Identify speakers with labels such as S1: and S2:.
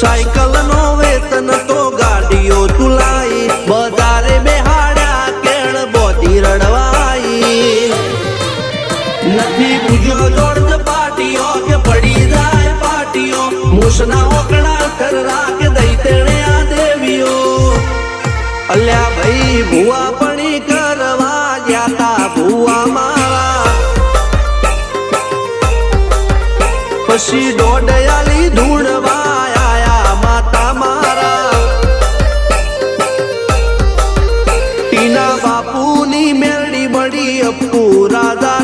S1: Cycle no वेतन तो गाड़ियो तुलाई बदारे बेहाड़ा केण बोधी रड़वाई। नथी बुझो जोड़ जो के पड़ी जाए पार्टियो। मुसना ओकड़ा थर राख दई तेणे आ देवियो। अल्या भई, बुआ पणी करवा गया ता बुआ मारा। पसी डोडयाली धूड़वा ટીના બાપુની મેરડી બળી અપુ રાધા